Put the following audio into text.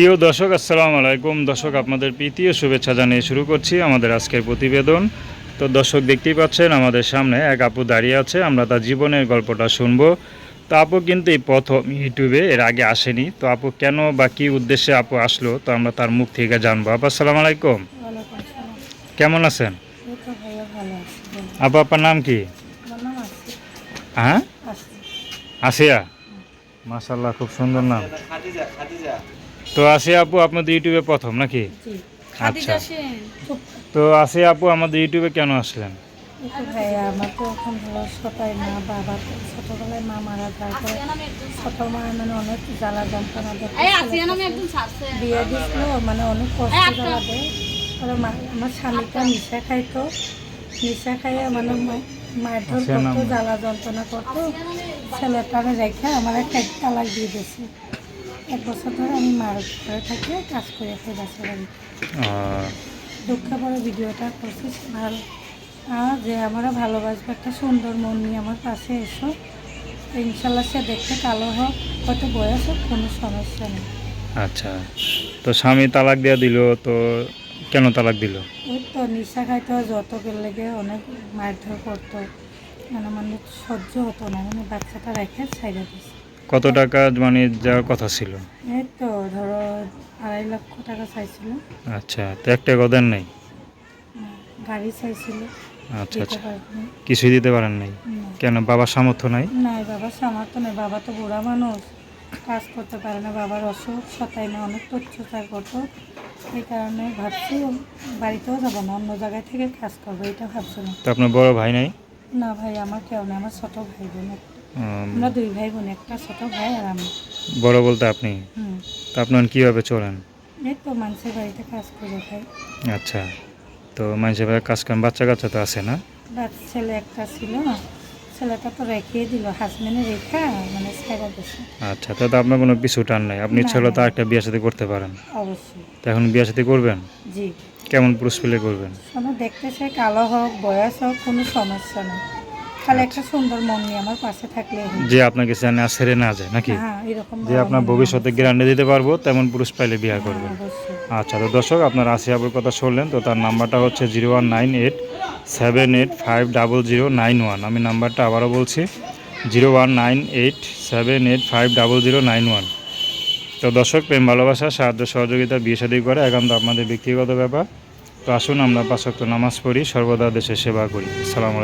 প্রিয় দর্শক আসসালামু আলাইকুম। দর্শক আপনাদের প্রীতীয় শুভেচ্ছা জানিয়ে শুরু করছি আমাদের আজকের প্রতিবেদন। তো দর্শক দেখতেই পাচ্ছেন আমাদের সামনে এক আপু দাঁড়িয়ে আছে। আমরা তার জীবনের গল্পটা শুনব। তো আপু কিন্তু এই প্রথম ইউটিউবে এর আগে আসেনি। তো আপু কেন বা কী উদ্দেশ্যে আপু আসলো? তো আমরা তার মুখ থেকে জানব। আপু আসসালামু আলাইকুম। কেমন আছেন। আপু আপনার নাম কি? হ্যাঁ? আসিয়া। মাশাল্লাহ খুব সুন্দর নাম। তো আসিয়া আপু আপনাদের ইউটিউবে প্রথম নাকি? আচ্ছা। তো আসিয়া আপু আমাদের ইউটিউবে কেন আসলেন? ভাইয়া আমার তো এখন ধরো মা বাবা মা মারা যায় পরে ছোট মা মানে অনেক জ্বালা যন্ত্রণা দেখে বিয়ে দিছিল মানে অনেক কষ্ট জ্বালা দেয়। মা- আমার স্বামীটা নিশা খাইতো। নিশা খাইয়ে মানে করতো জ্বালা যন্ত্রণা করতো। ছেলেটারে রেখে আমার একটা তালাক দিয়ে দিয়েছে। এক বছর ধরে আমি মার ঘরে থাকি কাজ করে খাই বাসা বাড়ি দুঃখে পরে ভিডিওটা করছি ভালো আর যে আমরা ভালোবাসবো একটা সুন্দর মন নিয়ে আমার পাশে এসো। ইনশাল্লাহ সে দেখতে কালো হোক হয়তো বয়স হোক কোনো সমস্যা নেই। আচ্ছা তো স্বামী তালাক দেওয়া দিল তো কেন তালাক দিল? ওই তো নিশা খাইতো যতকের লেগে অনেক মারধর করতো। মানে মানে সহ্য হতো না মানে বাচ্চাটা রেখে ছাইড়ে দিছে। কত টাকা মানে যাওয়ার কথা ছিল? এই তো ধরো আড়াই লক্ষ টাকা চাইছিল। আচ্ছা তো একটা কথা নেই? গাড়ি চাইছিল। আচ্ছা আচ্ছা। কিছুই দিতে পারেন নাই? কেন বাবার সামর্থ্য নাই? নাই বাবার সামর্থ্য নেই। বাবা তো বুড়া মানুষ কাজ করতে পারে না। বাবার অসুখ সতাই না অনেক অত্যাচার করতো এই কারণে ভাবছি বাড়িতেও যাব না অন্য জায়গায় থেকে কাজ করব এটা ভাবছিলাম তো আপনার বড় ভাই নাই? না ভাই আমার কেউ নেই আমার ছোট ভাই বোন। আমরা দুই ভাই বোন একটা ছোট ভাই আর আমি। বড় বলতে আপনি? তো আপনার কীভাবে চলেন? এই তো মানুষের বাড়িতে কাজ করে খাই। আচ্ছা তো মানুষের বাড়ির কাজ করেন বাচ্চা কাচ্চা তো আছে না? বাচ্চা ছেলে একটা ছিল ছেলেটা তো রেখেই দিল হাজবেন্ডে রেখা মানে ছেড়ে দিছে। আচ্ছা তো আপনার কোনো পিছু টান নাই। আপনি ছেলে তো। একটা বিয়ে সাথে করতে পারেন। অবশ্যই। তো এখন বিয়ে সাথে করবেন? জি। কেমন পুরুষ পেলে করবেন? শোনো দেখতে সে কালো হোক বয়স হোক কোনো সমস্যা নেই। খালি একটা সুন্দর মন নিয়ে আমার পাশে থাকলে যে আপনাকে ছেড়ে না যায় নাকি? হ্যাঁ এরকম যে আপনার ভবিষ্যতে গ্যারান্টি দিতে পারব তেমন পুরুষ পাইলে বিয়ে করবেন। হ্যাঁ, আচ্ছা তো দর্শক আপনার কথা শুনলেন তো তার নাম্বারটা হচ্ছে zero one nine eight seven eight five double zero nine one. আমি নাম্বারটা আবারও বলছি zero one nine eight seven eight five double zero nine one. তো দর্শক প্রেম ভালোবাসা সাহায্য সহযোগিতা বিয়ে শাদী করে একান্ত আপনাদের ব্যক্তিগত ব্যাপার। তো আসুন আমরা পাঁচক্ত নামাজ পড়ি সর্বদা দেশের সেবা করি। সালাম